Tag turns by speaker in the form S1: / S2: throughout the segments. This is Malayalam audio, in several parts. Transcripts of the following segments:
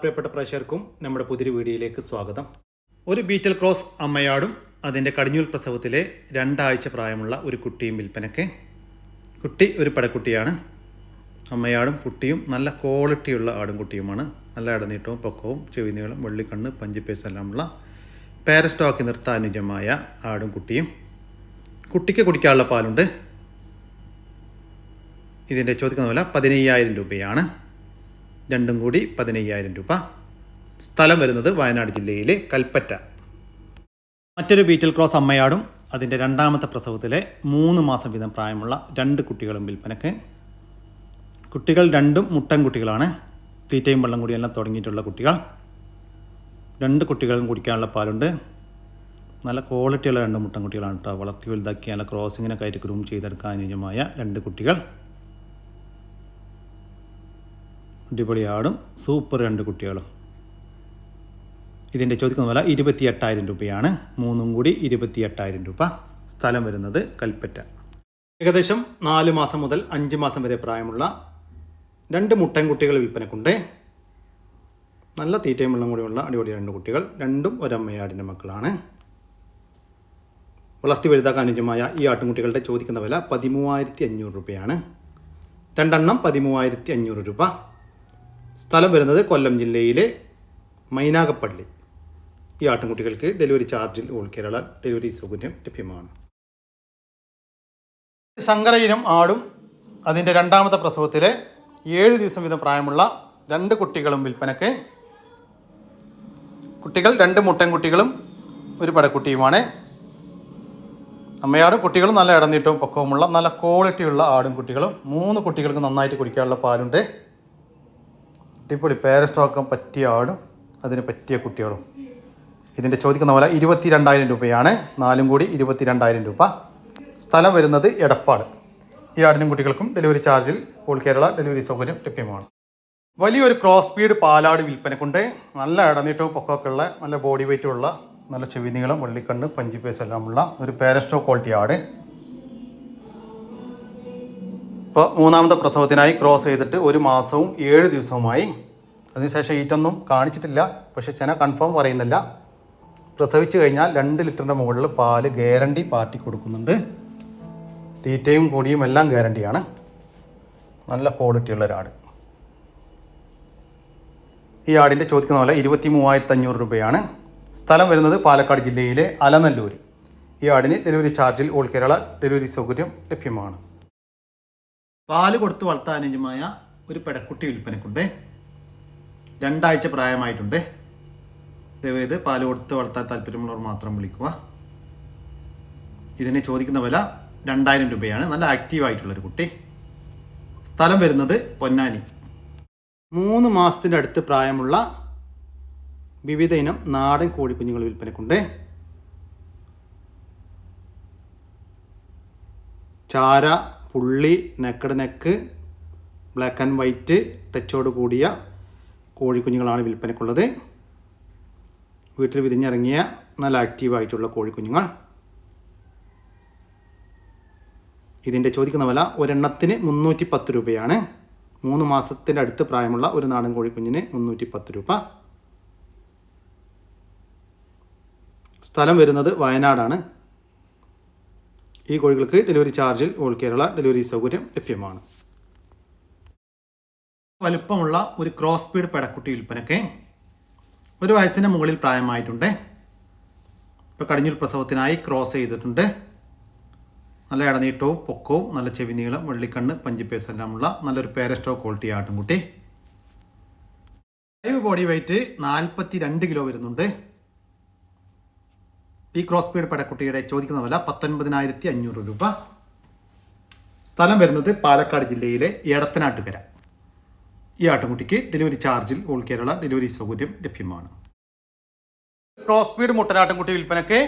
S1: പ്രിയപ്പെട്ട പ്രേക്ഷകർക്കും നമ്മുടെ പുതിയൊരു വീഡിയോയിലേക്ക് സ്വാഗതം. ഒരു ബീറ്റൽ ക്രോസ് അമ്മയാടും അതിന്റെ കടിഞ്ഞൂൽ പ്രസവത്തിലെ രണ്ടാഴ്ച പ്രായമുള്ള ഒരു കുട്ടിയും വിൽപ്പനയ്ക്ക്. കുട്ടി ഒരു പടക്കുട്ടിയാണ്. അമ്മയാടും കുട്ടിയും നല്ല ക്വാളിറ്റിയുള്ള ആടും കുട്ടിയുമാണ്. നല്ല ഇടനീട്ടവും പൊക്കവും ചെവിനീളം വെള്ളിക്കണ്ണ് പഞ്ചിപ്പേസ് എല്ലാമുള്ള നിർത്താൻ നിർത്താനുജമായ ആടും കുട്ടിയും. കുട്ടിക്ക് കുടിക്കാനുള്ള പാലുണ്ട്. ഇതിന്റെ ചോദിക്കുന്ന വില പതിനയ്യായിരം രൂപയാണ്. രണ്ടും കൂടി പതിനയ്യായിരം രൂപ. സ്ഥലം വരുന്നത് വയനാട് ജില്ലയിലെ കൽപ്പറ്റ. മറ്റൊരു ബീറ്റൽ ക്രോസ് അമ്മയാടും. അതിന്റെ രണ്ടാമത്തെ പ്രസവത്തിലെ മൂന്ന് മാസം വീതം പ്രായമുള്ള രണ്ട് കുട്ടികളും വിൽപ്പനക്ക് കുട്ടികൾ രണ്ടും മുട്ടൻ കുട്ടികളാണ്. തീറ്റയും വെള്ളം കൂടി എല്ലാം തുടങ്ങിയിട്ടുള്ള കുട്ടികൾ. രണ്ട് കുട്ടികളും കുടിക്കാനുള്ള പാലുണ്ട്. നല്ല ക്വാളിറ്റിയുള്ള രണ്ട് മുട്ടൻ കുട്ടികളാണ് കേട്ടോ. വളർത്തി വലുതാക്കി നല്ല ക്രോസിങ്ങിനൊക്കെ ആയിട്ട് ഗ്രൂം ചെയ്തെടുക്കാൻ അനുയോജ്യമായ രണ്ട് കുട്ടികൾ. അടിപൊളി ആടും സൂപ്പർ രണ്ട് കുട്ടികളും. ഇതിന്റെ ചോദിക്കുന്ന വില ഇരുപത്തി എട്ടായിരം രൂപയാണ്. മൂന്നും കൂടി ഇരുപത്തി എട്ടായിരം രൂപ. സ്ഥലം വരുന്നത് കൽപ്പറ്റ. ഏകദേശം നാല് മാസം മുതൽ അഞ്ച് മാസം വരെ പ്രായമുള്ള രണ്ട് മുട്ടൻ കുട്ടികൾ വിൽപ്പനക്കുണ്ട്. നല്ല തീറ്റയും വെള്ളം കൂടിയുള്ള അടിപൊളി രണ്ട് കുട്ടികൾ. രണ്ടും ഒരമ്മയാടിന്റെ മക്കളാണ്. വളർത്തി വലുതാക്കാൻ അനുജമായ ഈ ആട്ടുംകുട്ടികളുടെ ചോദിക്കുന്ന വില പതിമൂവായിരത്തി അഞ്ഞൂറ് രൂപയാണ്. രണ്ടെണ്ണം പതിമൂവായിരത്തി അഞ്ഞൂറ് രൂപ. സ്ഥലം വരുന്നത് കൊല്ലം ജില്ലയിലെ മൈനാഗപ്പള്ളി. ഈ ആട്ടിൻകുട്ടികൾക്ക് ഡെലിവറി ചാർജിൽ ഓൾ കേരള ഡെലിവറി സൗകര്യം ലഭ്യമാണ്. ശങ്കരയിനും ആടും അതിന്റെ രണ്ടാമത്തെ പ്രസവത്തിലെ ഏഴ് ദിവസം വീതം പ്രായമുള്ള രണ്ട് കുട്ടികളും വിൽപ്പനക്ക് കുട്ടികൾ രണ്ട് മുട്ടൻകുട്ടികളും ഒരു പടക്കുട്ടിയുമാണ് അമ്മയാട് കുട്ടികളും നല്ല ഇടനീട്ടവും പൊക്കവുമുള്ള നല്ല ക്വാളിറ്റിയുള്ള ആടും കുട്ടികളും മൂന്ന് കുട്ടികൾക്ക് നന്നായിട്ട് കുടിക്കാനുള്ള പാലുണ്ട്. അടിപൊളി പേരസ്റ്റോക്കം പറ്റിയ ആടും അതിന് പറ്റിയ കുട്ടികളും. ഇതിന്റെ ചോദിക്കുന്ന പോലെ ഇരുപത്തി രണ്ടായിരം രൂപയാണ്. നാലും കൂടി ഇരുപത്തി രണ്ടായിരം രൂപ. സ്ഥലം വരുന്നത് എടപ്പാട്. ഈ ആടിനും കുട്ടികൾക്കും ഡെലിവറി ചാർജിൽ ഓൾ കേരള ഡെലിവറി സൗകര്യം ലഭ്യമാണ്. വലിയൊരു ക്രോസ് സ്പീഡ് പാലാട് വിൽപ്പനക്കുണ്ട്. നല്ല ഇടനീട്ടവും പൊക്കമൊക്കെ ഉള്ള നല്ല ബോഡി വെയിറ്റും ഉള്ള നല്ല ചെവി നീളം വെള്ളിക്കണ്ണ് പഞ്ചിപ്പേസ് ഒരു പേരസ്റ്റോ ക്വാളിറ്റി ആട്. ഇപ്പോൾ മൂന്നാമത്തെ പ്രസവത്തിനായി ക്രോസ് ചെയ്തിട്ട് ഒരു മാസവും ഏഴ് ദിവസവുമായി അതിനുശേഷം ഈറ്റൊന്നും കാണിച്ചിട്ടില്ല. പക്ഷേ ചെന കൺഫേം പറയുന്നില്ല. പ്രസവിച്ച് കഴിഞ്ഞാൽ രണ്ട് ലിറ്ററിന്റെ മുകളിൽ പാൽ ഗ്യാരണ്ടി പാർട്ടി കൊടുക്കുന്നുണ്ട്. തീറ്റയും പൊടിയും എല്ലാം ഗ്യാരണ്ടിയാണ് നല്ല ക്വാളിറ്റിയുള്ള ഒരാട് ഈ ആടിന്റെ ചോദിക്കുന്ന പോലെ ഇരുപത്തി മൂവായിരത്തി അഞ്ഞൂറ് രൂപയാണ്. സ്ഥലം വരുന്നത് പാലക്കാട് ജില്ലയിലെ അലനല്ലൂർ. ഈ ആടിന് ഡെലിവറി ചാർജിൽ ഓൾ കേരള ഡെലിവറി സൗകര്യം ലഭ്യമാണ്. പാൽ കൊടുത്ത് വളർത്താനുജമായ ഒരു പെടക്കുട്ടി വിൽപ്പനക്കുണ്ട്. രണ്ടാഴ്ച പ്രായമായിട്ടുണ്ട്. ദയവേത് പാൽ കൊടുത്ത് വളർത്താൻ താല്പര്യമുള്ളവർ മാത്രം വിളിക്കുക. ഇതിനെ ചോദിക്കുന്ന വില രണ്ടായിരം രൂപയാണ്. നല്ല ആക്റ്റീവ് ആയിട്ടുള്ളൊരു കുട്ടി. സ്ഥലം വരുന്നത് പൊന്നാനി. മൂന്ന് മാസത്തിന്റെ അടുത്ത് പ്രായമുള്ള വിവിധ ഇനം നാടൻ കോഴിക്കുഞ്ഞുങ്ങൾ വിൽപ്പനക്കുണ്ട്. ചാര പുള്ളി naked neck black and white ടച്ചോട് കൂടിയ കോഴിക്കുഞ്ഞുങ്ങളാണ് വിൽപ്പനക്കുള്ളത്. വീട്ടിൽ വിരിഞ്ഞിറങ്ങിയ നല്ല ആക്റ്റീവായിട്ടുള്ള കോഴിക്കുഞ്ഞുങ്ങൾ. ഇതിന്റെ ചോദിക്കുന്ന വില ഒരെണ്ണത്തിന് മുന്നൂറ്റി പത്ത് രൂപയാണ്. മൂന്ന് മാസത്തിന്റെ അടുത്ത് പ്രായമുള്ള ഒരു നാടൻ കോഴിക്കുഞ്ഞിന് മുന്നൂറ്റി പത്ത് രൂപ. സ്ഥലം വരുന്നത് വയനാടാണ്. ഈ കോഴികൾക്ക് ഡെലിവറി ചാർജിൽ ഓൾ കേരള ഡെലിവറി സൗകര്യം ലഭ്യമാണ്. വലുപ്പമുള്ള ഒരു ക്രോസ് സ്പീഡ് പെടക്കുട്ടി വിൽപ്പനയ്ക്ക് ഒരു വയസ്സിന് മുകളിൽ പ്രായമായിട്ടുണ്ട്. ഇപ്പോൾ കടിഞ്ഞൂൽ പ്രസവത്തിനായി ക്രോസ് ചെയ്തിട്ടുണ്ട്. നല്ല ഇടനീട്ടവും പൊക്കവും നല്ല ചെവി നീളം വെള്ളിക്കണ്ണ് പഞ്ചിപ്പേസ് എല്ലാമുള്ള നല്ലൊരു പേരസ്റ്റോ ക്വാളിറ്റി ആട്ടുംകുട്ടി. ലൈവ് ബോഡി വെയിറ്റ് നാൽപ്പത്തി രണ്ട് കിലോ വരുന്നുണ്ട്. ഈ ക്രോസ് സ്പീഡ് പെടക്കുട്ടിയുടെ ചോദിക്കുന്ന വില പത്തൊൻപതിനായിരത്തി അഞ്ഞൂറ് രൂപ. സ്ഥലം വരുന്നത് പാലക്കാട് ജില്ലയിലെ എടത്തനാട്ടുകര. ഈ ആട്ടുംകുട്ടിക്ക് ഡെലിവറി ചാർജിൽ ഓൾ കേരള ഡെലിവറി സൗകര്യം ലഭ്യമാണ്. ക്രോസ്പീഡ് മുട്ടനാട്ടുംകുട്ടി വിൽപ്പനയ്ക്ക്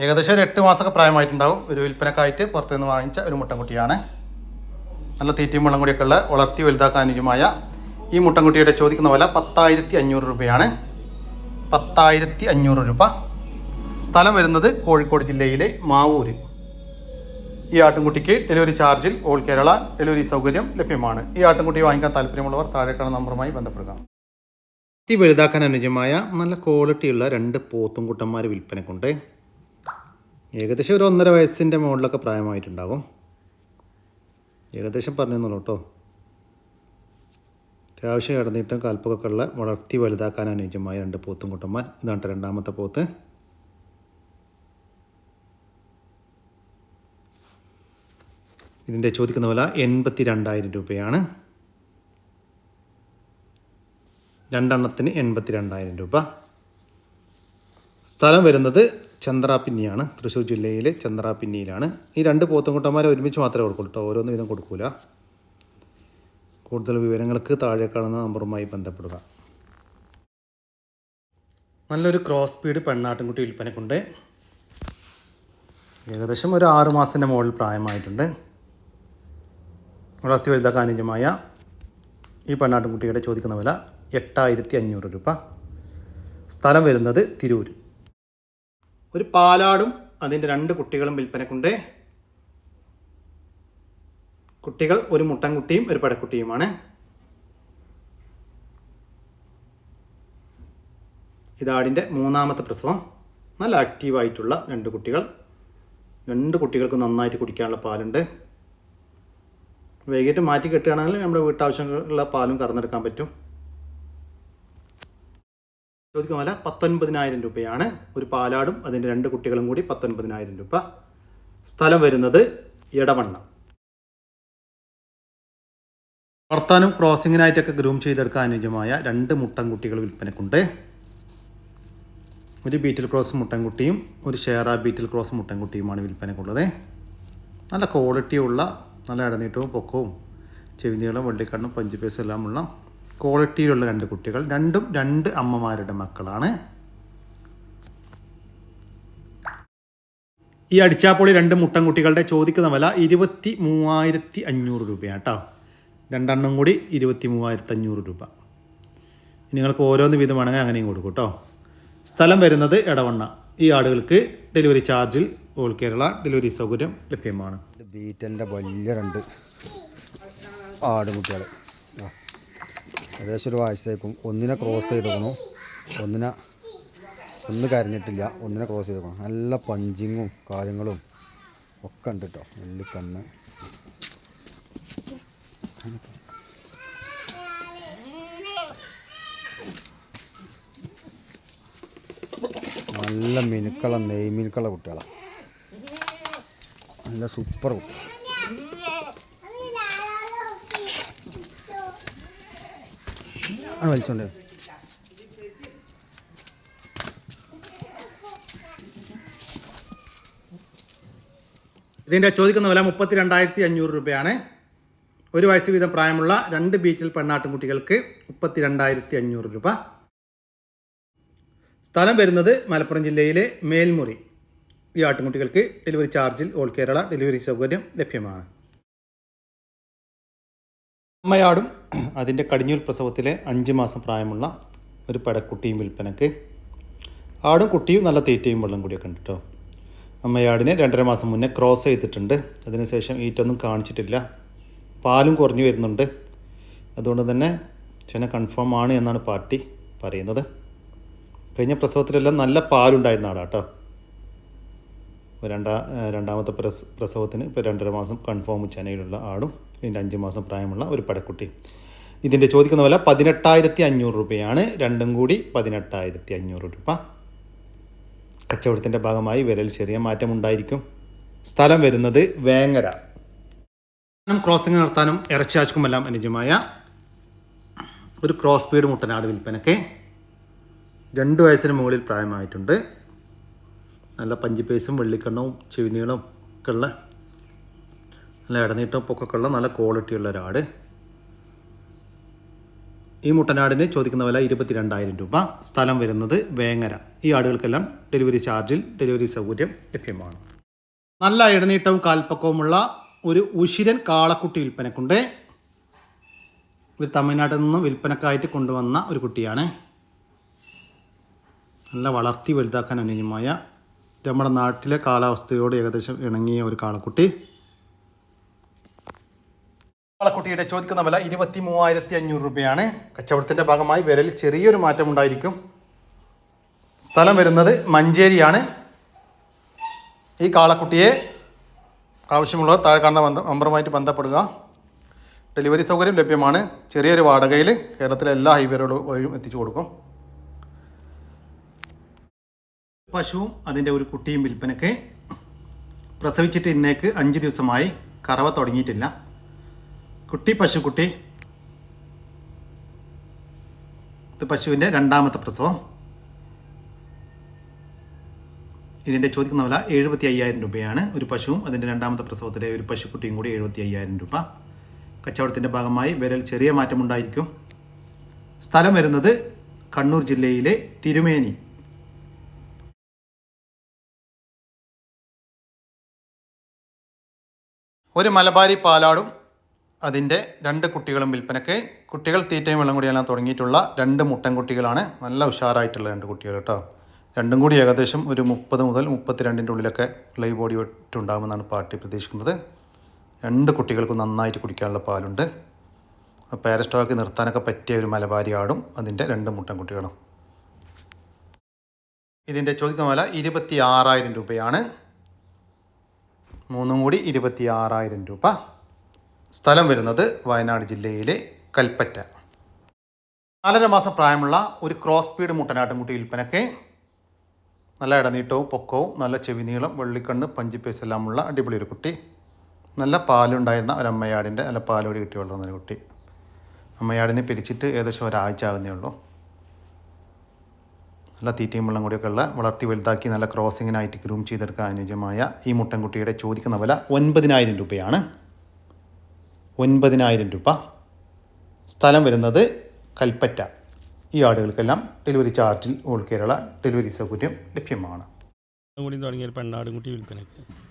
S1: ഏകദേശം ഒരു എട്ട് മാസമൊക്കെ പ്രായമായിട്ടുണ്ടാവും. ഒരു വിൽപ്പനക്കായിട്ട് പുറത്തുനിന്ന് വാങ്ങിച്ച ഒരു മുട്ടൻകുട്ടിയാണ്. നല്ല തീറ്റയും വെള്ളം കൂടിയൊക്കെ ഉള്ള വളർത്തി വലുതാക്കാൻ അനുയോജ്യമായ ഈ മുട്ടൻകുട്ടിയുടെ ചോദിക്കുന്ന വില പത്തായിരത്തി അഞ്ഞൂറ് രൂപയാണ്. പത്തായിരത്തി അഞ്ഞൂറ് രൂപ. സ്ഥലം വരുന്നത് കോഴിക്കോട് ജില്ലയിലെ മാവൂര്. ഈ ആട്ടിൻകുട്ടിക്ക് ഡെലിവറി ചാർജിൽ ഓൾ കേരള ഡെലിവറി സൗകര്യം ലഭ്യമാണ്. ഈ ആട്ടിൻകുട്ടി വാങ്ങിക്കാൻ താല്പര്യമുള്ളവർ താഴെ കാണുന്ന നമ്പറുമായി ബന്ധപ്പെടുക. ഈ വലുതാക്കാൻ അനുയോജ്യമായ നല്ല ക്വാളിറ്റിയുള്ള രണ്ട് പോത്തുംകുട്ടന്മാർ വിൽപ്പനക്കുണ്ട്. ഏകദേശം ഒരു ഒന്നര വയസ്സിന്റെ മുകളിലൊക്കെ പ്രായമായിട്ടുണ്ടാവും. ഏകദേശം പറഞ്ഞു കേട്ടോ അത്യാവശ്യം ഇടനീട്ടം കാൽപ്പൊക്കെ ഉള്ള വളർത്തി വലുതാക്കാൻ അനുയോജ്യമായ രണ്ട് പോത്തും കുട്ടന്മാർ. ഇതാണ് രണ്ടാമത്തെ പോത്ത്. ഇതിന്റെ ചോദിക്കുന്ന വില എൺപത്തി രണ്ടായിരം രൂപയാണ്. രണ്ടെണ്ണത്തിന് എൺപത്തി രണ്ടായിരം രൂപ. സ്ഥലം വരുന്നത് ചന്ദ്രാപിന്നിയാണ്. തൃശ്ശൂർ ജില്ലയിലെ ചന്ദ്രാപിന്നിയിലാണ്. ഈ രണ്ട് പോത്തൻകുട്ടന്മാരെ ഒരുമിച്ച് മാത്രമേ കൊടുക്കുള്ളൂ കേട്ടോ ഓരോന്ന് വീതം കൊടുക്കൂല. കൂടുതൽ വിവരങ്ങൾക്ക് താഴെ കാണുന്ന നമ്പറുമായി ബന്ധപ്പെടുക. നല്ലൊരു ക്രോസ് സ്പീഡ് പെണ്ണാട്ടിൻകുട്ടി വിൽപ്പനക്കുണ്ട്. ഏകദേശം ഒരു ആറുമാസത്തിന്റെ മുകളിൽ പ്രായമായിട്ടുണ്ട്. വളർത്തി വലുതാക്കാൻ അനുയോജ്യമായ ഈ പെണ്ണാട്ടുംകുട്ടിയുടെ ചോദിക്കുന്ന വില എട്ടായിരത്തി അഞ്ഞൂറ് രൂപ. സ്ഥലം വരുന്നത് തിരൂർ ഒരു പാലാടും അതിന്റെ രണ്ട് കുട്ടികളും വിൽപ്പനക്കുണ്ട്. കുട്ടികൾ ഒരു മുട്ടൻകുട്ടിയും ഒരു പടക്കുട്ടിയുമാണ്. ഇതാടിന്റെ മൂന്നാമത്തെ പ്രസവം. നല്ല ആക്റ്റീവായിട്ടുള്ള രണ്ട് കുട്ടികൾ. രണ്ട് കുട്ടികൾക്ക് നന്നായിട്ട് കുടിക്കാനുള്ള പാലുണ്ട്. വൈകിട്ട് മാറ്റി കെട്ടുകയാണെങ്കിൽ നമ്മുടെ വീട്ടാവശ്യങ്ങളുള്ള പാലും കറന്നെടുക്കാൻ പറ്റും. ചോദിക്കുന്ന പോലെ പത്തൊൻപതിനായിരം രൂപയാണ്. ഒരു പാലാടും അതിന്റെ രണ്ട് കുട്ടികളും കൂടി പത്തൊൻപതിനായിരം രൂപ. സ്ഥലം വരുന്നത് ഇടവണ്ണ വർത്താനും ക്രോസിങ്ങിനായിട്ടൊക്കെ ഗ്രൂം ചെയ്തെടുക്കാൻ അനുയോജ്യമായ രണ്ട് മുട്ടൻകുട്ടികൾ വിൽപ്പനക്കുണ്ട്. ഒരു ബീറ്റിൽ ക്രോസ് മുട്ടൻകുട്ടിയും ഒരു ഷെയറ ബീറ്റിൽ ക്രോസ് മുട്ടൻകുട്ടിയുമാണ് വിൽപ്പനക്കുള്ളത്. നല്ല ക്വാളിറ്റിയുള്ള നല്ല ഇടനീട്ടവും പൊക്കവും ചെവിനീളം വെള്ളിക്കണ്ണും പഞ്ചുപേസും എല്ലാമുള്ള ക്വാളിറ്റിയിലുള്ള രണ്ട് കുട്ടികൾ. രണ്ടും രണ്ട് അമ്മമാരുടെ മക്കളാണ്. ഈ അടിച്ചാപ്പൊളി രണ്ട് മുട്ടൻകുട്ടികളുടെ ചോദിക്കുന്ന വില ഇരുപത്തി മൂവായിരത്തി അഞ്ഞൂറ് രൂപയാണ് കേട്ടോ. രണ്ടെണ്ണം കൂടി ഇരുപത്തി മൂവായിരത്തി അഞ്ഞൂറ് രൂപ. നിങ്ങൾക്ക് ഓരോന്ന് വീതമാണെങ്കിൽ അങ്ങനെയും കൊടുക്കും കേട്ടോ. സ്ഥലം വരുന്നത് ഇടവണ്ണ ഈ ആടുകൾക്ക് ഡെലിവറി ചാർജിൽ ഓൾ കേരള ഡെലിവറി സൗകര്യം ലഭ്യമാണ്.
S2: ബീറ്റന്റെ വലിയ രണ്ട് ആടുകുട്ടികൾ ഏകദേശം ഒരു ആഴ്ചത്തേക്കും ഒന്നിനെ ക്രോസ് ചെയ്തേക്കണു. ഒന്നിനെ ഒന്ന് കരഞ്ഞിട്ടില്ല. ഒന്നിനെ ക്രോസ് ചെയ്തേക്കണം. നല്ല പഞ്ചിങ്ങും കാര്യങ്ങളും ഒക്കെ ഉണ്ട് കേട്ടോ വെള്ളിക്കണ്ണ് നല്ല മിനുക്കള നെയ്മിനുക്കള കുട്ടികളാണ് നല്ല സൂപ്പർ. കുട്ടി ആ വലിച്ചോണ്ട്.
S1: ഇതിന്റെ ചോദിക്കുന്ന വില മുപ്പത്തി രണ്ടായിരത്തി അഞ്ഞൂറ് രൂപയാണ്. ഒരു വയസ്സ് വീതം പ്രായമുള്ള രണ്ട് ബീച്ചിൽ പെണ്ണാട്ടുംകുട്ടികൾക്ക് മുപ്പത്തി രണ്ടായിരത്തി അഞ്ഞൂറ് രൂപ. സ്ഥലം വരുന്നത് മലപ്പുറം ജില്ലയിലെ മേൽമുറി. ഈ ആട്ടുംകുട്ടികൾക്ക് ഡെലിവറി ചാർജിൽ ഓൾ കേരള ഡെലിവറി സൗകര്യം ലഭ്യമാണ്. അമ്മയാടും അതിന്റെ കടിഞ്ഞൂൽ പ്രസവത്തിലെ അഞ്ച് മാസം പ്രായമുള്ള ഒരു പടക്കുട്ടിയും വിൽപ്പനക്ക്. ആടും കുട്ടിയും നല്ല തീറ്റയും വെള്ളം കൂടിയൊക്കെ ഉണ്ട് കേട്ടോ അമ്മയാടിനെ രണ്ടര മാസം മുന്നേ ക്രോസ് ചെയ്തിട്ടുണ്ട്. അതിനുശേഷം ഈറ്റൊന്നും കാണിച്ചിട്ടില്ല. പാലും കുറഞ്ഞു വരുന്നുണ്ട്. അതുകൊണ്ട് തന്നെ ചെന കൺഫേം ആണ് എന്നാണ് പാർട്ടി പറയുന്നത്. കഴിഞ്ഞ പ്രസവത്തിലെല്ലാം നല്ല പാലുണ്ടായിരുന്ന ആടാ കേട്ടോ ഇപ്പോൾ രണ്ടാ രണ്ടാമത്തെ പ്രസ പ്രസവത്തിന് ഇപ്പോൾ രണ്ടര മാസം കൺഫേം ചെനയിലുള്ള ആടും ഇതിന്റെ അഞ്ച് മാസം പ്രായമുള്ള ഒരു പടക്കുട്ടി. ഇതിന്റെ ചോദിക്കുന്ന വില പതിനെട്ടായിരത്തി അഞ്ഞൂറ് രൂപയാണ്. രണ്ടും കൂടി പതിനെട്ടായിരത്തി അഞ്ഞൂറ് രൂപ. കച്ചവടത്തിന്റെ ഭാഗമായി വിലയിൽ ചെറിയ മാറ്റമുണ്ടായിരിക്കും സ്ഥലം വരുന്നത് വേങ്ങര. ക്രോസിംഗ് നടത്താനും ഇറച്ചിയാച്ചുക്കുമെല്ലാം അനുജമായ ഒരു ക്രോസ് സ്പീഡ് മുട്ടനാട് വിൽപ്പനയ്ക്ക് രണ്ട് വയസ്സിന് മുകളിൽ പ്രായമായിട്ടുണ്ട്. നല്ല പഞ്ചിപ്പേസും വെള്ളിക്കണ്ണവും ചെവിനീളം ഒക്കെ ഉള്ള നല്ല ഇടനീട്ടവും പൊക്കൊക്കെ ഉള്ള നല്ല ക്വാളിറ്റിയുള്ള ഒരാട്. ഈ മുട്ടനാടിന് ചോദിക്കുന്ന വില ഇരുപത്തി രണ്ടായിരം രൂപ. സ്ഥലം വരുന്നത് വേങ്ങര. ഈ ആടുകൾക്കെല്ലാം ഡെലിവറി ചാർജിൽ ഡെലിവറി സൗകര്യം ലഭ്യമാണ്. നല്ല ഇടനീട്ടവും കാൽപ്പക്കവുമുള്ള ഒരു ഉശിരൻ കാളക്കുട്ടി വിൽപ്പനക്കുണ്ട്. ഒരു തമിഴ്നാട്ടിൽ നിന്നും വിൽപ്പനക്കായിട്ട് കൊണ്ടുവന്ന ഒരു കുട്ടിയാണ്. നല്ല വളർത്തി വലുതാക്കാൻ അനുയോജ്യമായ നമ്മുടെ നാട്ടിലെ കാലാവസ്ഥയോട് ഏകദേശം ഇണങ്ങിയ ഒരു കാളക്കുട്ടി. കാളക്കുട്ടിയുടെ ചോദിക്കുന്ന വില ഇരുപത്തി മൂവായിരത്തി അഞ്ഞൂറ് രൂപയാണ്. കച്ചവടത്തിന്റെ ഭാഗമായി വിലയിൽ ചെറിയൊരു മാറ്റം ഉണ്ടായിരിക്കും. സ്ഥലം വരുന്നത് മഞ്ചേരിയാണ്. ഈ കാളക്കുട്ടിയെ ആവശ്യമുള്ളവർ താഴെ കാണുന്ന നമ്പറുമായിട്ട് ബന്ധപ്പെടുക. ഡെലിവറി സൗകര്യം ലഭ്യമാണ്. ചെറിയൊരു വാടകയിൽ കേരളത്തിലെ എല്ലാ ഹൈവേറുകളും വഴിയും എത്തിച്ചു കൊടുക്കും. പശുവും അതിന്റെ ഒരു കുട്ടിയും വിൽപ്പനയ്ക്ക് പ്രസവിച്ചിട്ട് ഇന്നേക്ക് അഞ്ച് ദിവസമായി കറവ തുടങ്ങിയിട്ടില്ല. കുട്ടി പശുക്കുട്ടി ഇത് പശുവിന്റെ രണ്ടാമത്തെ പ്രസവം. ഇതിന്റെ ചോദിക്കുന്ന വില എഴുപത്തി അയ്യായിരം രൂപയാണ്. ഒരു പശുവും അതിന്റെ രണ്ടാമത്തെ പ്രസവത്തിലെ ഒരു പശുക്കുട്ടിയും കൂടി എഴുപത്തി അയ്യായിരം രൂപ. കച്ചവടത്തിന്റെ ഭാഗമായി വിരൽ ചെറിയ മാറ്റമുണ്ടായിരിക്കും. സ്ഥലം വരുന്നത് കണ്ണൂർ ജില്ലയിലെ തിരുമേനി. ഒരു മലബാരി പാലാടും അതിന്റെ രണ്ട് കുട്ടികളും വിൽപ്പനയ്ക്ക്. കുട്ടികൾ തീറ്റയും വെള്ളം കൂടിയെല്ലാം തുടങ്ങിയിട്ടുള്ള രണ്ട് മുട്ടൻ കുട്ടികളാണ് നല്ല ഉഷാറായിട്ടുള്ള രണ്ട് കുട്ടികൾ കേട്ടോ. രണ്ടും കൂടി ഏകദേശം ഒരു മുപ്പത് മുതൽ മുപ്പത്തിരണ്ടിന്റെ ഉള്ളിലൊക്കെ ലൈവ് ബോഡി വെട്ടുണ്ടാകുമെന്നാണ് പാർട്ടി പ്രതീക്ഷിക്കുന്നത്. രണ്ട് കുട്ടികൾക്ക് നന്നായിട്ട് കുടിക്കാനുള്ള പാലുണ്ട്. പാരസ്റ്റോക്ക് നിർത്താനൊക്കെ പറ്റിയ ഒരു മലബാരി ആടും അതിന്റെ രണ്ട് മുട്ടൻ കുട്ടികളും ഇതിന്റെ ചോദിക്കുന്ന വില ഇരുപത്തി ആറായിരം രൂപയാണ്. മൂന്നും കൂടി ഇരുപത്തി ആറായിരം രൂപ. സ്ഥലം വരുന്നത് വയനാട് ജില്ലയിലെ കൽപ്പറ്റ. നാലര മാസം പ്രായമുള്ള ഒരു ക്രോസ് സ്പീഡ് മുട്ടനാട്ടുംകുട്ടി വിൽപ്പനയ്ക്ക് നല്ല ഇടനീട്ടവും പൊക്കവും നല്ല ചെവി നീളം വെള്ളിക്കണ്ണ് പഞ്ചിപ്പേസ് എല്ലാമുള്ള അടിപൊളി ഒരു കുട്ടി. നല്ല പാലുണ്ടായിരുന്ന ഒരു നല്ല പാലോടി കിട്ടി വളർന്നൊരു കുട്ടി. അമ്മയാടിനെ പിരിച്ചിട്ട് ഏകദേശം ഒരാഴ്ച ആകുന്നേ ഉള്ളൂ. നല്ല തീറ്റയും വെള്ളം കൂടിയൊക്കെ ഉള്ള വളർത്തി വലുതാക്കി നല്ല ക്രോസിങ്ങിനായിട്ട് ഗ്രൂം ചെയ്തെടുക്കാൻ അനുയോജ്യമായ ഈ മുട്ടൻകുട്ടിയുടെ ചോദിക്കുന്ന വില ഒൻപതിനായിരം രൂപയാണ്. ഒൻപതിനായിരം രൂപ. സ്ഥലം വരുന്നത് കൽപ്പറ്റ. ഈ ആടുകൾക്കെല്ലാം ഡെലിവറി ചാർജിൽ ഓൾ കേരള ഡെലിവറി സൗകര്യം ലഭ്യമാണ്.
S3: കൂടി തുടങ്ങിയ പെണ്ണാടും കുട്ടി വിൽപ്പനയ്ക്ക്.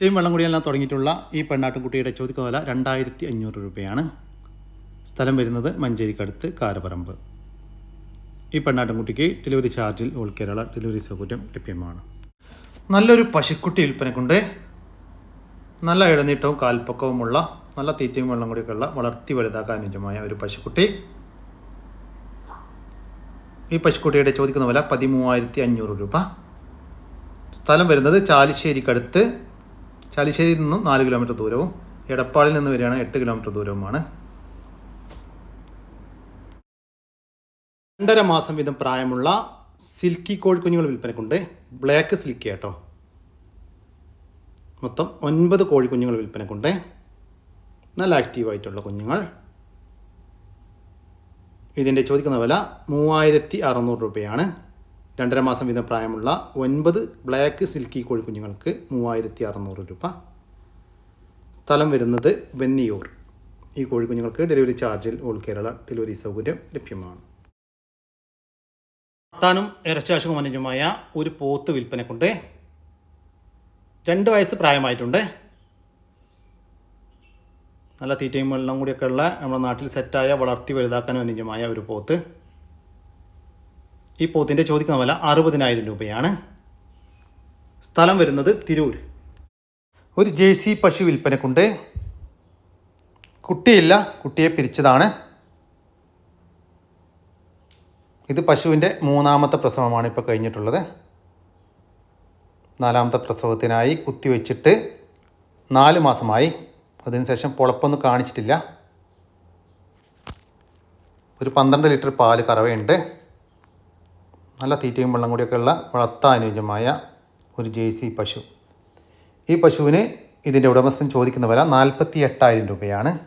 S1: തീറ്റയും വെള്ളം കുടിയെല്ലാം തുടങ്ങിയിട്ടുള്ള ഈ പെണ്ണാട്ടുംകുട്ടിയുടെ ചോദിക്കുന്ന വില രണ്ടായിരത്തി അഞ്ഞൂറ് രൂപയാണ്. സ്ഥലം വരുന്നത് മഞ്ചേരിക്കടുത്ത് കാരപറമ്പ്. ഈ പെണ്ണാട്ടുംകുട്ടിക്ക് ഡെലിവറി ചാർജിൽ ഓൾ കേരള ഡെലിവറി സൗകര്യം ലഭ്യമാണ്. നല്ലൊരു പശുക്കുട്ടി വിൽപ്പനക്കുണ്ട്. നല്ല ഇടനീട്ടവും കാൽപ്പക്കവുമുള്ള നല്ല തീറ്റയും വെള്ളം കൂടിയൊക്കെ ഉള്ള വളർത്തി വലുതാക്കാൻ അനുയോജ്യമായ ഒരു പശുക്കുട്ടി. ഈ പശുക്കുട്ടിയുടെ ചോദിക്കുന്ന വില പതിമൂവായിരത്തി അഞ്ഞൂറ് രൂപ. സ്ഥലം വരുന്നത് ചാലിശ്ശേരിക്കടുത്ത് ചാലിശ്ശേരിയിൽ നിന്നും നാല് കിലോമീറ്റർ ദൂരവും എടപ്പാളിൽ നിന്ന് വരികയാണ് എട്ട് കിലോമീറ്റർ ദൂരവുമാണ്. രണ്ടര മാസം വീതം പ്രായമുള്ള സിൽക്കി കോഴിക്കുഞ്ഞുങ്ങൾ വിൽപ്പനക്കുണ്ട്. ബ്ലാക്ക് സിൽക്കി കേട്ടോ മൊത്തം ഒൻപത് കോഴിക്കുഞ്ഞുങ്ങൾ വിൽപ്പനക്കുണ്ട്. നല്ല ആക്റ്റീവായിട്ടുള്ള കുഞ്ഞുങ്ങൾ. ഇതിന്റെ ചോദിക്കുന്ന വില മൂവായിരത്തി അറുന്നൂറ് രൂപയാണ്. രണ്ടര മാസം വീതം പ്രായമുള്ള ഒൻപത് ബ്ലാക്ക് സിൽക്കി കോഴിക്കുഞ്ഞുങ്ങൾക്ക് മൂവായിരത്തി അറുന്നൂറ് രൂപ. സ്ഥലം വരുന്നത് വെന്നിയൂർ. ഈ കോഴിക്കുഞ്ഞുങ്ങൾക്ക് ഡെലിവറി ചാർജിൽ ഓൾ കേരള ഡെലിവറി സൗകര്യം ലഭ്യമാണ്. താനും ഇറച്ചാശുക മനുജുമായ ഒരു പോത്ത് വിൽപ്പനക്കുണ്ട്. രണ്ട് വയസ്സ് പ്രായമായിട്ടുണ്ട്. നല്ല തീറ്റയും വെള്ളം കൂടിയൊക്കെ ഉള്ള നമ്മുടെ നാട്ടിൽ സെറ്റായ വളർത്തി വലുതാക്കാൻ അനുജമായ ഒരു പോത്ത്. ഈ പോത്തിന്റെ ചോദിക്കുന്ന വില അറുപതിനായിരം രൂപയാണ്. സ്ഥലം വരുന്നത് തിരൂർ. ഒരു ജെ സി പശു വിൽപ്പനക്കുണ്ട്. കുട്ടിയില്ല കുട്ടിയെ പിരിച്ചതാണ്. ഇത് പശുവിന്റെ മൂന്നാമത്തെ പ്രസവമാണ് ഇപ്പോൾ കഴിഞ്ഞിട്ടുള്ളത്. നാലാമത്തെ പ്രസവത്തിനായി കുത്തിവെച്ചിട്ട് നാല് മാസമായി. അതിനുശേഷം പുളപ്പൊന്നും കാണിച്ചിട്ടില്ല. ഒരു പന്ത്രണ്ട് ലിറ്റർ പാൽ കറവയുണ്ട്. നല്ല തീറ്റയും വെള്ളം കൂടിയൊക്കെയുള്ള അനുയോജ്യമായ ഒരു ജേഴ്സി പശു. ഈ പശുവിന് ഇതിന്റെ ഉടമസ്ഥൻ ചോദിക്കുന്ന വില നാൽപ്പത്തി എട്ടായിരം രൂപയാണ്.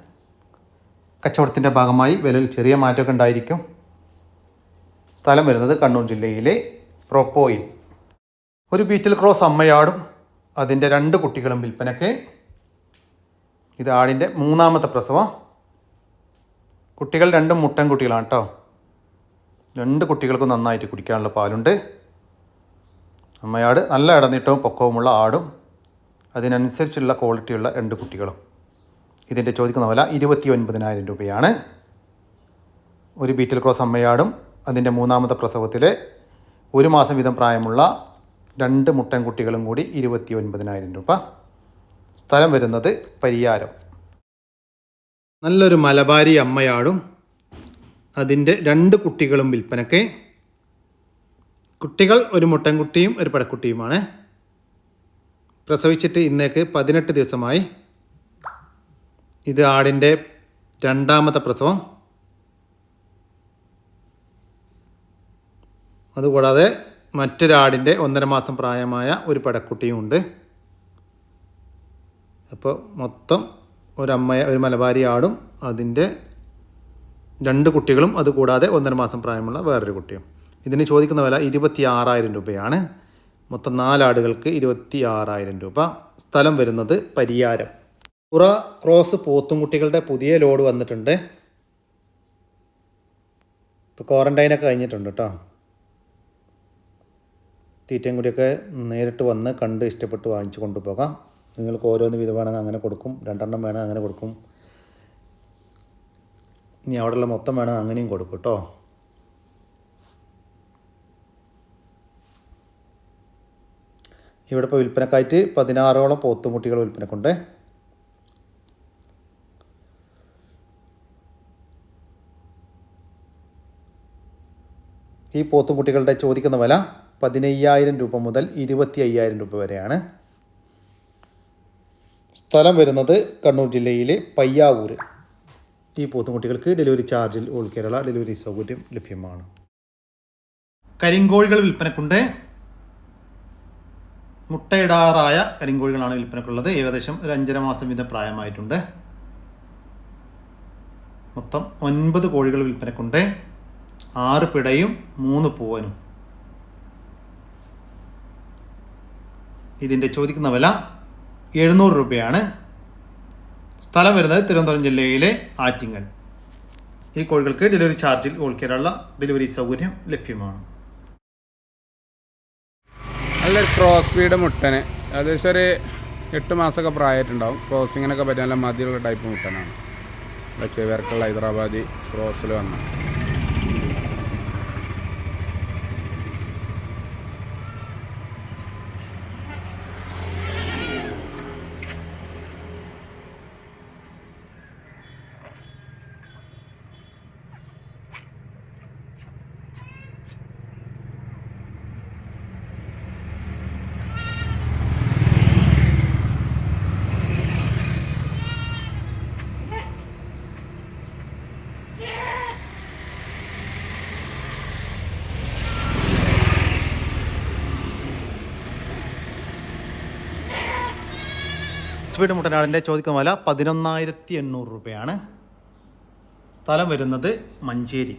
S1: കച്ചവടത്തിന്റെ ഭാഗമായി വിലയിൽ ചെറിയ മാറ്റമൊക്കെ ഉണ്ടായിരിക്കും. സ്ഥലം വരുന്നത് കണ്ണൂർ ജില്ലയിലെ പ്രൊപ്പോയിൽ. ഒരു ബീറ്റിൽ ക്രോസ് അമ്മയാടും അതിന്റെ രണ്ട് കുട്ടികളും വിൽപ്പനയ്ക്ക്. ഇത് ആടിന്റെ മൂന്നാമത്തെ പ്രസവം. കുട്ടികൾ രണ്ടും മുട്ടൻ കുട്ടികളാണ് കേട്ടോ രണ്ട് കുട്ടികൾക്കും നന്നായിട്ട് കുടിക്കാനുള്ള പാലുണ്ട്. അമ്മയാട് നല്ല ഇടനീട്ടവും പൊക്കവുമുള്ള ആടും. അതിനനുസരിച്ചുള്ള ക്വാളിറ്റിയുള്ള രണ്ട് കുട്ടികളും. ഇതിന്റെ ചോദിക്കുന്ന വില ഇരുപത്തി ഒൻപതിനായിരം രൂപയാണ്. ഒരു ബീറ്റൽ ക്രോസ് അമ്മയാടും അതിന്റെ മൂന്നാമത്തെ പ്രസവത്തിൽ ഒരു മാസം വീതം പ്രായമുള്ള രണ്ട് മുട്ടൻ കുട്ടികളും കൂടി ഇരുപത്തി ഒൻപതിനായിരം രൂപ. സ്ഥലം വരുന്നത് പരിയാരം. നല്ലൊരു മലബാരി അമ്മയാടും അതിന്റെ രണ്ട് കുട്ടികളും വിൽപ്പനയ്ക്ക്. കുട്ടികൾ ഒരു മുട്ടൻകുട്ടിയും ഒരു പടക്കുട്ടിയുമാണ്. പ്രസവിച്ചിട്ട് ഇന്നേക്ക് പതിനെട്ട് ദിവസമായി. ഇത് ആടിന്റെ രണ്ടാമത്തെ പ്രസവം. അതുകൂടാതെ മറ്റൊരാടിന്റെ ഒന്നര മാസം പ്രായമായ ഒരു പടക്കുട്ടിയും ഉണ്ട്. അപ്പോൾ മൊത്തം ഒരമ്മയെ ഒരു മലബാരി ആടും അതിന്റെ രണ്ട് കുട്ടികളും അതുകൂടാതെ ഒന്നര മാസം പ്രായമുള്ള വേറൊരു കുട്ടിയും. ഇതിന് ചോദിക്കുന്ന വില ഇരുപത്തി ആറായിരം രൂപയാണ്. മൊത്തം നാലാടുകൾക്ക് ഇരുപത്തി ആറായിരം രൂപ. സ്ഥലം വരുന്നത് പരിയാരം. പുറ ക്രോസ് പോത്തുംകുട്ടികളുടെ പുതിയ ലോഡ് വന്നിട്ടുണ്ട്. ഇപ്പോൾ ക്വാറന്റൈനൊക്കെ കഴിഞ്ഞിട്ടുണ്ട് കേട്ടോ തീറ്റയും കൂടിയൊക്കെ നേരിട്ട് വന്ന് കണ്ട് ഇഷ്ടപ്പെട്ട് വാങ്ങിച്ചു കൊണ്ടുപോകാം. നിങ്ങൾക്ക് ഓരോന്ന് വീതം വേണമെങ്കിൽ അങ്ങനെ കൊടുക്കും. രണ്ടെണ്ണം വേണമെങ്കിൽ അങ്ങനെ കൊടുക്കും. ഇനി അവിടെയുള്ള മൊത്തം വേണം അങ്ങനെയും കൊടുക്കും കേട്ടോ ഇവിടെ ഇപ്പോൾ വിൽപ്പനക്കായിട്ട് പതിനാറോളം പോത്തുമുട്ടികൾ വിൽപ്പനക്കുണ്ട്. ഈ പോത്തുമുട്ടികളുടെ ചോദിക്കുന്ന വില പതിനയ്യായിരം രൂപ മുതൽ ഇരുപത്തി അയ്യായിരം രൂപ വരെയാണ്. സ്ഥലം വരുന്നത് കണ്ണൂർ ജില്ലയിലെ പയ്യാവൂർ ഈ പോത്തുംകുട്ടികൾക്ക് ഡെലിവറി ചാർജിൽ ഓൾ കേരള ഡെലിവറി സൗകര്യം ലഭ്യമാണ്. കരിങ്കോഴികൾ വിൽപ്പനക്കുണ്ട്. മുട്ടയിടാറായ കരിങ്കോഴികളാണ് വിൽപ്പനക്കുള്ളത്. ഏകദേശം ഒരു അഞ്ചര മാസം വീതം പ്രായമായിട്ടുണ്ട്. മൊത്തം ഒൻപത് കോഴികൾ വിൽപ്പനക്കുണ്ട്. ആറ് പിടയും മൂന്ന് പൂവനും. ഇതിന്റെ ചോദിക്കുന്ന വില എഴുന്നൂറ് രൂപയാണ്. സ്ഥലം വരുന്നത് തിരുവനന്തപുരം ജില്ലയിലെ ആറ്റിങ്ങൽ. ഈ കോഴികൾക്ക് ഡെലിവറി ചാർജിൽ ഓൾ കേരള ഡെലിവറി സൗകര്യം ലഭ്യമാണ്.
S4: നല്ലൊരു ക്രോസ് ബീഡ് മുട്ടന്. ഏകദേശം ഒരു എട്ട് മാസമൊക്കെ പ്രായമായിട്ടുണ്ടാവും. ക്രോസിങ്ങിനൊക്കെ പറ്റിയ നല്ല മതിയുള്ള ടൈപ്പ് മുട്ടനാണ്. ചെവർക്കുള്ള ഹൈദരാബാദി ക്രോസിൽ വന്ന.
S1: സ്പീഡ് മുട്ടനാടിന്റെ ചോദിക്കുന്ന വില പതിനൊന്നായിരത്തി എണ്ണൂറ് രൂപയാണ്. സ്ഥലം വരുന്നത് മഞ്ചേരി.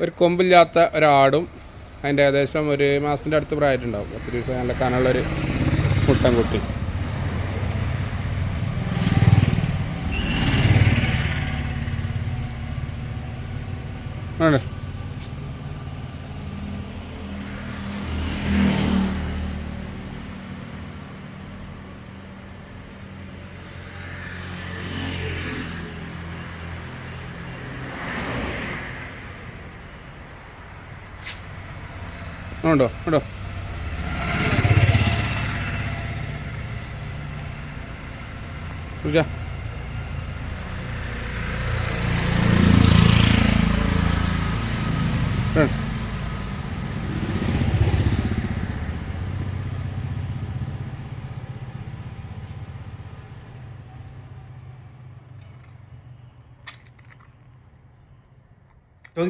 S4: ഒരു കൊമ്പില്ലാത്ത ഒരാടും അതിന്റെ ഏകദേശം ഒരു മാസത്തിന്റെ അടുത്ത് പ്രായമായിട്ടുണ്ടാവും. പത്ത് ദിവസം നല്ല കനുള്ളൊരു മുട്ടൻ കുട്ടി ആണ് ഉണ്ടോ? ഉണ്ടോ? പൂജ.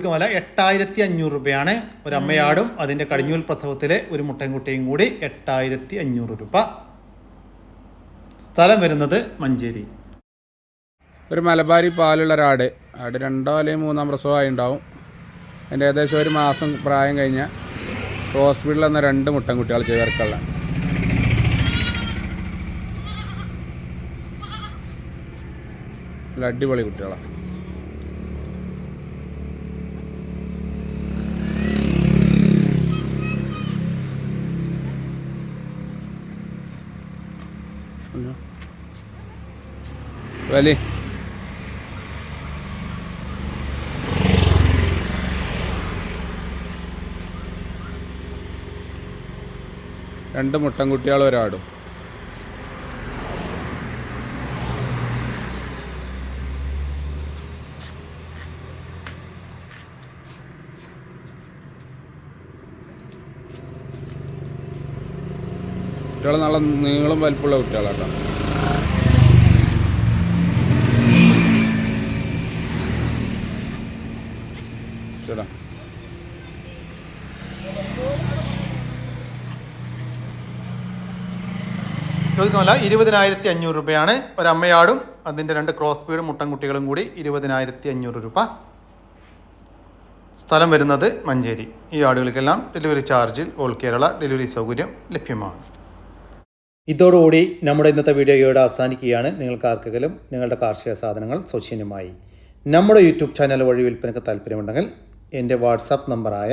S1: ചോദിക്കുന്ന വില എട്ടായിരത്തി അഞ്ഞൂറ് രൂപയാണ് ഒരു അമ്മയാടും അതിന്റെ കടിഞ്ഞൂൽ പ്രസവത്തിലെ ഒരു മുട്ടൻകുട്ടിയും കൂടി എട്ടായിരത്തി അഞ്ഞൂറ് രൂപ. സ്ഥലം വരുന്നത് മഞ്ചേരി.
S4: ഒരു മലബാരി പാലുള്ള ഒരാട്. ആട് രണ്ടോ അല്ലെങ്കിൽ മൂന്നാം പ്രസവമായി ഉണ്ടാവും അതിന്റെ ഏകദേശം ഒരു മാസം പ്രായം കഴിഞ്ഞ ഹോസ്പിറ്റലിൽ വന്ന രണ്ട് മുട്ടൻകുട്ടികൾ ചേർക്കുള്ള അടിപൊളി കുട്ടികളാണ്. വലി രണ്ട് മുട്ടൻകുട്ടികൾ ഒരാടും. കുട്ടികൾ നല്ല നീളം വലിപ്പമുള്ള കുട്ടികളാട്ടോ.
S1: ചോദിക്കുമല്ല ഇരുപതിനായിരത്തി അഞ്ഞൂറ് രൂപയാണ് ഒരമ്മയാടും അതിന്റെ രണ്ട് ക്രോസ് മുട്ടൻ മുട്ടൻകുട്ടികളും കൂടി ഇരുപതിനായിരത്തി അഞ്ഞൂറ് രൂപ. സ്ഥലം വരുന്നത് മഞ്ചേരി. ഈ ആടുകൾക്കെല്ലാം ഡെലിവറി ചാർജിൽ ഓൾ കേരള ഡെലിവറി സൗകര്യം ലഭ്യമാണ്. ഇതോടുകൂടി നമ്മുടെ ഇന്നത്തെ വീഡിയോ ഇവിടെ അവസാനിക്കുകയാണ്. നിങ്ങൾക്ക് ആർക്കെങ്കിലും നിങ്ങളുടെ കാർഷിക സാധനങ്ങൾ സൗജന്യമായി നമ്മുടെ യൂട്യൂബ് ചാനൽ വഴി വിൽപ്പനയ്ക്ക് താല്പര്യമുണ്ടെങ്കിൽ എന്റെ വാട്സാപ്പ് നമ്പറായ